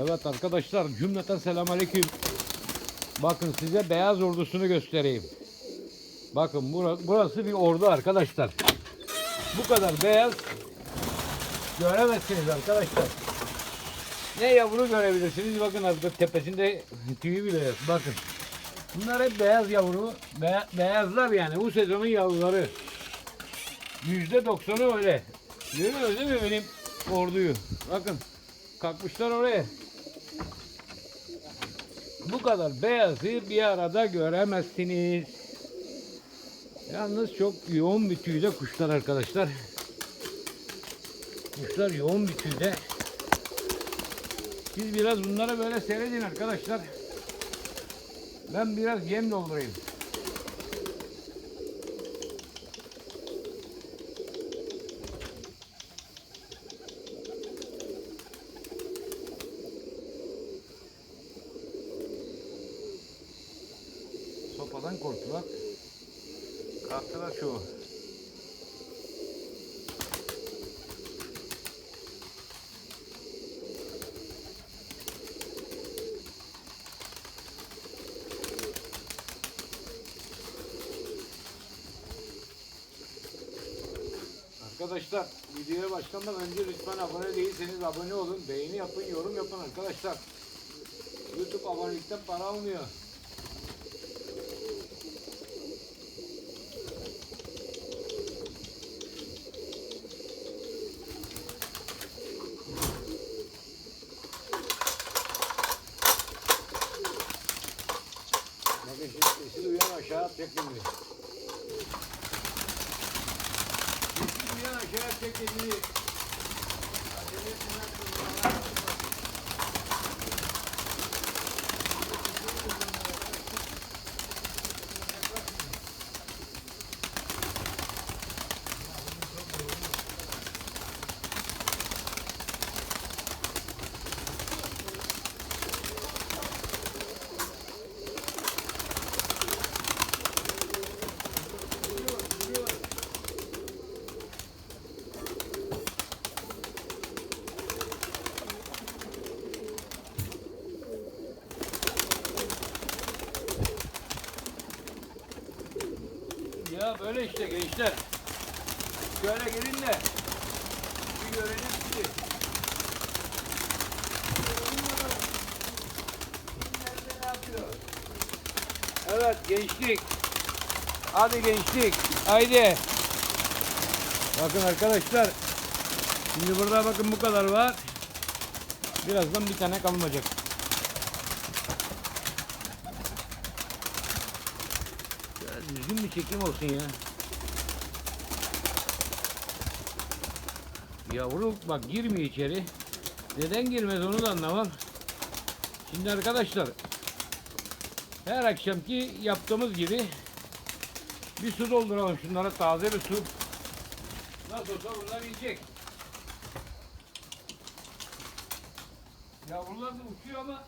Evet arkadaşlar cümleten selamünaleyküm. Bakın size beyaz ordusunu göstereyim. Bakın burası, bir ordu arkadaşlar. Bu kadar beyaz göremezsiniz arkadaşlar. Ne yavru görebilirsiniz. Bakın artık tepesinde tüyü bile yok. Bakın. Bunlar hep beyaz yavru. Be- beyazlar yani. Bu sezonun yavruları. Yüzde doksanı öyle. Görüyorsunuz değil mi benim orduyu? Bakın. Kalkmışlar oraya. Bu kadar beyazı bir arada göremezsiniz. Yalnız çok yoğun bir tüyde kuşlar arkadaşlar. Kuşlar yoğun bir tüyde. Siz biraz bunları böyle seyredin arkadaşlar. Ben biraz yem doldurayım. Sopadan korktular. Kalktılar şu. Arkadaşlar videoya başlamadan önce lütfen abone değilseniz abone olun. Beğeni yapın, yorum yapın arkadaşlar. YouTube abonelikten para almıyor. making it. Böyle işte gençler. Şöyle gelin de bir görelim sizi. Evet gençlik. Hadi gençlik. Haydi. Bakın arkadaşlar. Şimdi burada bakın bu kadar var. Birazdan bir tane kalmayacak. Düzgün bir çekim olsun ya. Yavru bak girmiyor içeri. Neden girmez onu da anlamam. Şimdi arkadaşlar her akşamki yaptığımız gibi bir su dolduralım şunlara taze bir su. Nasıl olsa bunlar yiyecek. Yavrular da uçuyor ama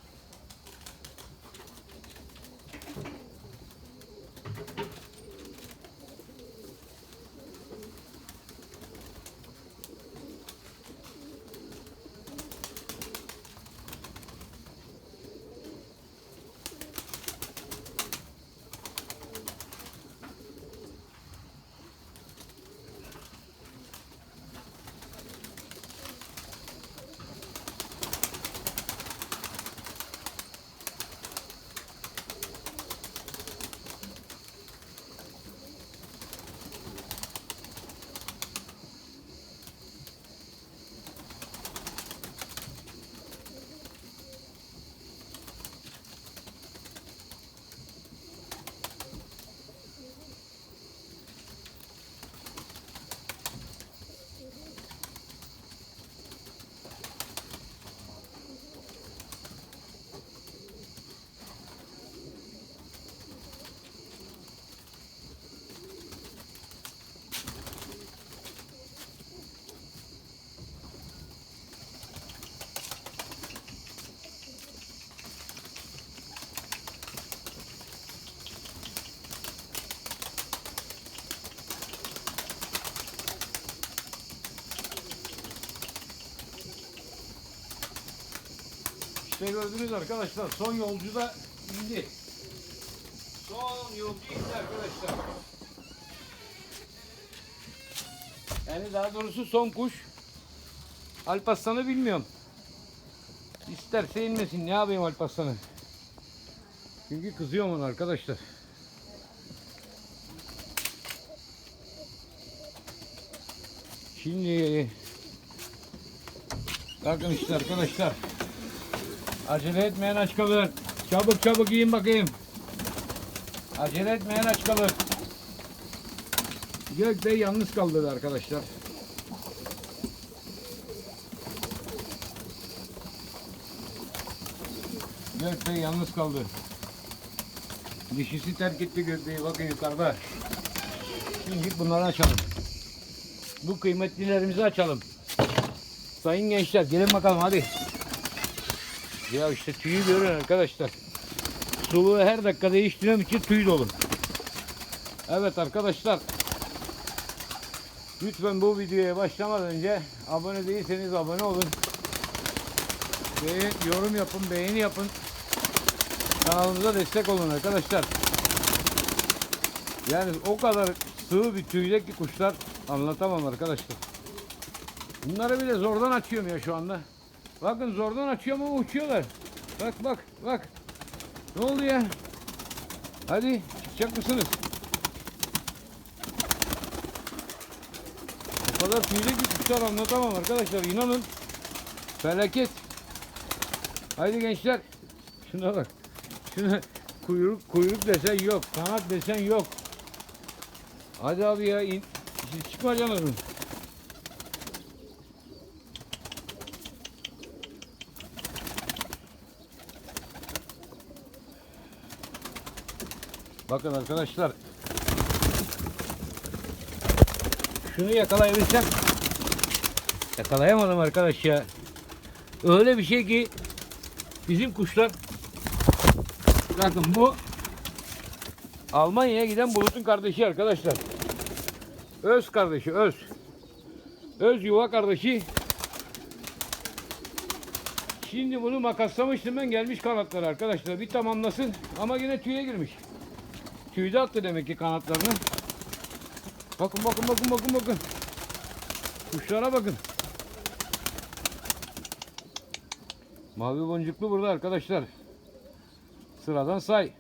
İşte gördünüz arkadaşlar son yolcu da indi. Son yolcu indi arkadaşlar. Yani daha doğrusu son kuş. Alparslan'ı bilmiyorum. İsterse inmesin. Ne yapayım Alparslan'ı? Çünkü kızıyorum ona arkadaşlar. Şimdi bakın işte arkadaşlar. Acele etmeyen aç kalır. Çabuk çabuk yiyin bakayım. Acele etmeyen aç kalır. Gök yalnız kaldı arkadaşlar. Gök yalnız kaldı. Dişisi terk etti Gök bakın yukarıda. Şimdi bunları açalım. Bu kıymetlilerimizi açalım. Sayın gençler gelin bakalım hadi. Ya işte tüyü görün arkadaşlar. Suluğu her dakika değiştirmem için tüy dolu. Evet arkadaşlar. Lütfen bu videoya başlamadan önce abone değilseniz abone olun. Ve yorum yapın, beğeni yapın. Kanalımıza destek olun arkadaşlar. Yani o kadar sığ bir tüylek ki kuşlar anlatamam arkadaşlar. Bunları bile zordan açıyorum ya şu anda. Bakın zordan açıyorum ama uçuyorlar. Bak bak bak. Ne oldu ya? Hadi çıkacak mısınız? O kadar tüylek bir kuşlar anlatamam arkadaşlar. İnanın. Felaket. Haydi gençler. Şuna bak. Şuna kuyruk kuyruk desen yok. Kanat desen yok. Hadi abi ya in. Siz çıkmayacaksınız mı? Bakın arkadaşlar. Şunu yakalayabilsem. Yakalayamadım arkadaş ya. Öyle bir şey ki bizim kuşlar bakın bu Almanya'ya giden Bulut'un kardeşi arkadaşlar. Öz kardeşi, öz. Öz yuva kardeşi. Şimdi bunu makaslamıştım ben gelmiş kanatları arkadaşlar. Bir tamamlasın ama yine tüye girmiş. Tüyde attı demek ki kanatlarını. Bakın bakın bakın bakın bakın. Kuşlara bakın. Mavi boncuklu burada arkadaşlar. Sıradan say.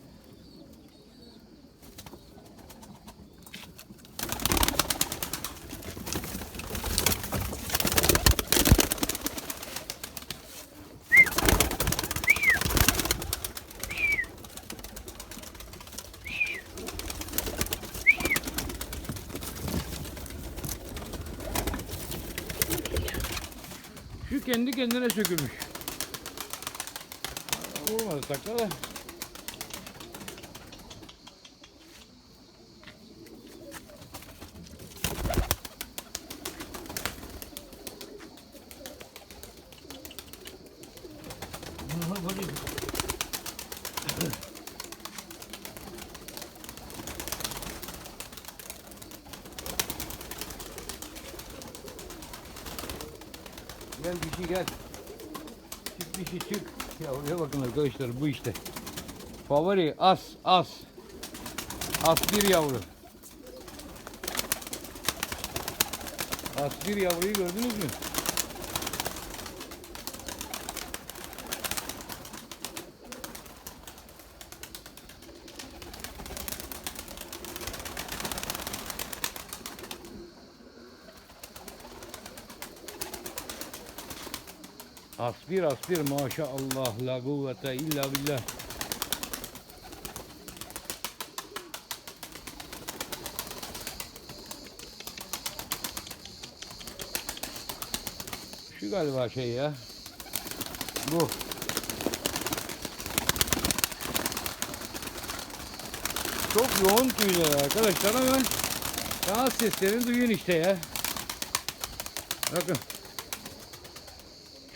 Kendi kendine sökülmüş. Vurmadı takla da. Gel dişi gel. Çık dişi çık. Ya oraya bakın arkadaşlar bu işte. Favori as as. As bir yavru. As bir yavruyu gördünüz mü? Asbir asbir maşallah la kuvvete illa billah. Şu galiba şey ya. Bu. Çok yoğun tüyler arkadaşlar ama kanat seslerini duyun işte ya. Bakın.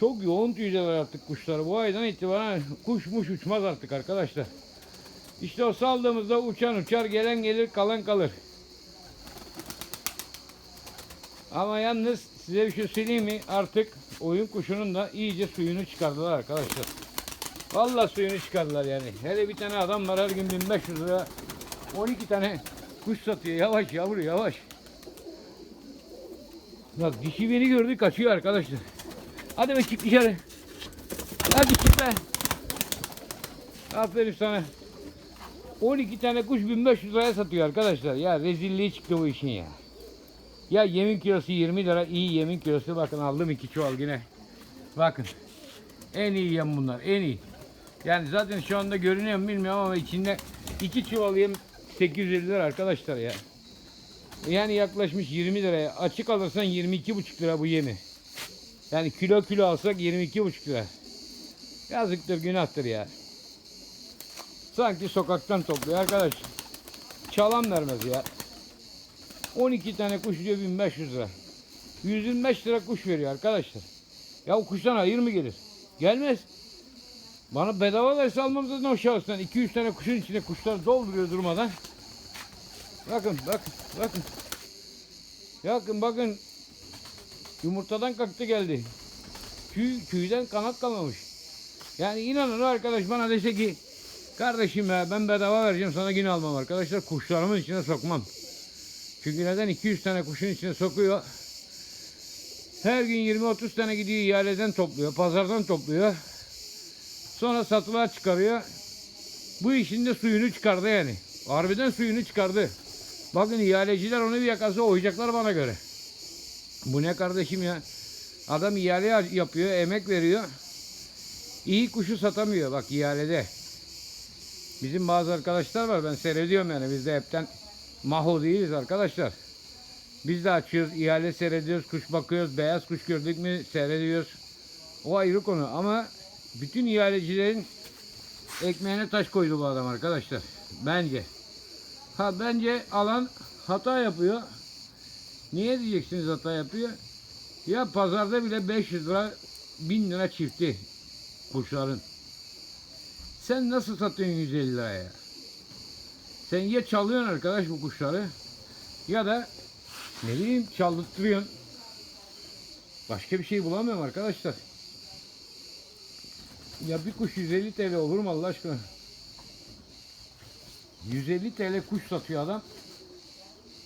Çok yoğun tüyler artık kuşlar. Bu aydan itibaren kuşmuş uçmaz artık arkadaşlar. İşte o saldığımızda uçan uçar, gelen gelir, kalan kalır. Ama yalnız size bir şey söyleyeyim mi? Artık oyun kuşunun da iyice suyunu çıkardılar arkadaşlar. Vallahi suyunu çıkardılar yani. Hele bir tane adam var her gün 1500 lira 12 tane kuş satıyor. Yavaş yavru yavaş. Bak dişi beni gördü kaçıyor arkadaşlar. Hadi çık dışarı. Hadi çık be. Aferin sana. 12 tane kuş 1500 liraya satıyor arkadaşlar. Ya rezilliği çıktı bu işin ya. Ya yemin kilosu 20 lira iyi yemin kilosu bakın aldım iki çuval yine. Bakın. En iyi yem bunlar en iyi. Yani zaten şu anda görünüyor mu bilmiyorum ama içinde iki çuval yem 850 lira arkadaşlar ya. Yani yaklaşmış 20 liraya. Açık alırsan 22,5 lira bu yemi. Yani kilo kilo alsak 22,5 lira. Yazıktır günahtır ya. Sanki sokaktan topluyor arkadaş. Çalan vermez ya. 12 tane kuş diyor 1500 lira. 125 lira kuş veriyor arkadaşlar. Ya o kuştan hayır mı gelir? Gelmez. Bana bedava verse almam zaten o şahıstan. 200 tane kuşun içine kuşlar dolduruyor durmadan. Bakın bakın bakın. Bakın bakın. Yumurtadan kalktı geldi. Tüy, tüyden kanat kalmamış. Yani inanın arkadaş bana dese ki kardeşim ya ben bedava vereceğim sana yine almam arkadaşlar. Kuşlarımın içine sokmam. Çünkü neden 200 tane kuşun içine sokuyor. Her gün 20-30 tane gidiyor ihaleden topluyor. Pazardan topluyor. Sonra satılığa çıkarıyor. Bu işin de suyunu çıkardı yani. Harbiden suyunu çıkardı. Bakın ihaleciler onu bir yakası oyacaklar bana göre. Bu ne kardeşim ya? Adam ihale yapıyor, emek veriyor. İyi kuşu satamıyor bak ihalede. Bizim bazı arkadaşlar var ben seyrediyorum yani biz de hepten maho değiliz arkadaşlar. Biz de açıyoruz, ihale seyrediyoruz, kuş bakıyoruz, beyaz kuş gördük mü seyrediyoruz. O ayrı konu ama bütün ihalecilerin ekmeğine taş koydu bu adam arkadaşlar. Bence. Ha bence alan hata yapıyor. Niye diyeceksiniz hata yapıyor? Ya pazarda bile 500 lira 1000 lira çifti kuşların. Sen nasıl satıyorsun 150 liraya? Sen ya çalıyorsun arkadaş bu kuşları ya da ne bileyim çaldırtıyorsun. Başka bir şey bulamıyorum arkadaşlar. Ya bir kuş 150 TL olur mu Allah aşkına? 150 TL kuş satıyor adam.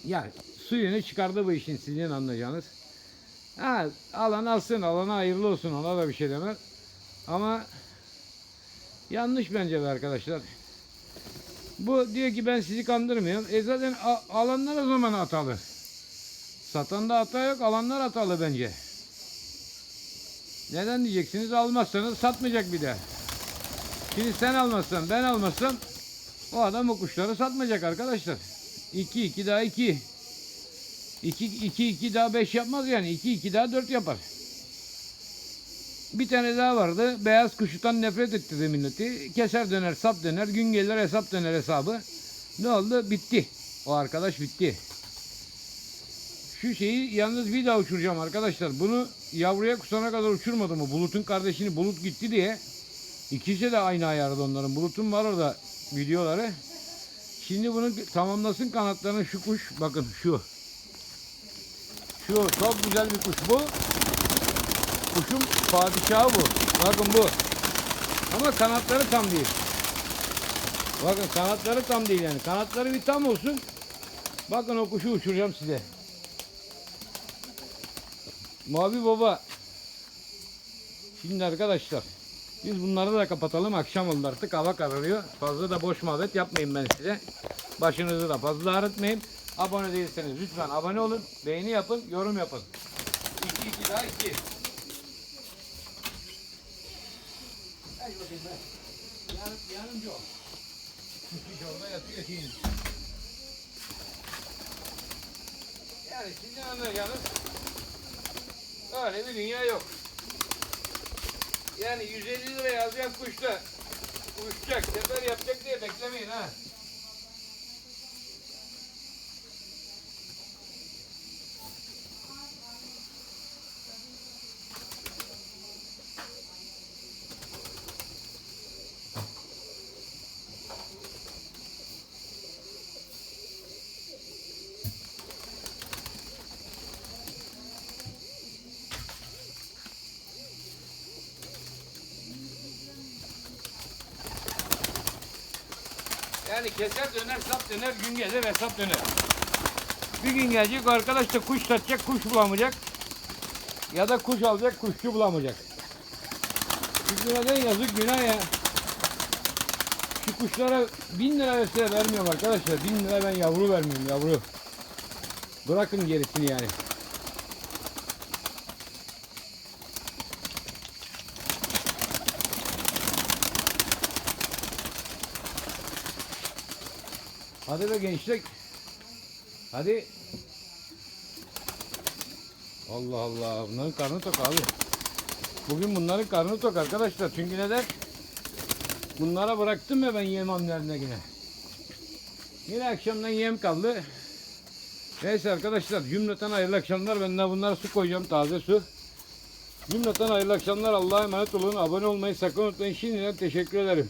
Ya suyunu çıkardı bu işin sizin anlayacağınız. Ha, alan alsın, alana hayırlı olsun ona da bir şey demez. Ama yanlış bence de arkadaşlar. Bu diyor ki ben sizi kandırmıyorum. E zaten alanlar o zaman hatalı. Satanda hata yok, alanlar hatalı bence. Neden diyeceksiniz? Almazsanız satmayacak bir de. Şimdi sen almazsan, ben almazsam o adam o kuşları satmayacak arkadaşlar. 2 2 daha 2. 2 2 2 daha 5 yapmaz yani. 2 2 daha 4 yapar. Bir tane daha vardı. Beyaz kuşutan nefret ettirdi milleti. Keser döner, sap döner. Gün gelir hesap döner hesabı. Ne oldu? Bitti. O arkadaş bitti. Şu şeyi yalnız bir daha uçuracağım arkadaşlar. Bunu yavruya kusana kadar uçurmadım mı? Bulut'un kardeşini Bulut gitti diye. İkisi de aynı ayarda onların. Bulut'un var orada videoları. Şimdi bunu tamamlasın kanatlarını şu kuş. Bakın şu. Şu çok güzel bir kuş bu. Kuşun padişahı bu. Bakın bu. Ama kanatları tam değil. Bakın kanatları tam değil yani. Kanatları bir tam olsun. Bakın o kuşu uçuracağım size. Mavi baba. Şimdi arkadaşlar. Biz bunları da kapatalım. Akşam oldu artık. Hava kararıyor. Fazla da boş muhabbet yapmayayım ben size. Başınızı da fazla ağrıtmayayım. Abone değilseniz lütfen abone olun. Beğeni yapın. Yorum yapın. 2 2 daha 2. Hadi bakayım be. Yan, yanımcı ol. Kuş orada yatıyor şimdi. Yani sizin anlayacağınız öyle bir dünya yok. Yani 150 lira yazacak kuşta uçacak, sefer yapacak diye beklemeyin ha. Yani keser döner, sap döner, gün gelir hesap döner. Bir gün gelecek arkadaş da kuş satacak, kuş bulamayacak. Ya da kuş alacak, kuşçu bulamayacak. Çünkü neden yazık günah ya. Şu kuşlara bin lira verse vermiyorum arkadaşlar. Bin lira ben yavru vermiyorum yavru. Bırakın gerisini yani. Hadi be gençlik. Hadi. Allah Allah. Bunların karnı tok abi. Bugün bunların karnı tok arkadaşlar. Çünkü neden? Bunlara bıraktım ya ben yem hamlerine yine. Yine akşamdan yem kaldı. Neyse arkadaşlar cümleten hayırlı akşamlar. Ben de bunlara su koyacağım taze su. Cümleten hayırlı akşamlar. Allah'a emanet olun. Abone olmayı sakın unutmayın. Şimdiden teşekkür ederim.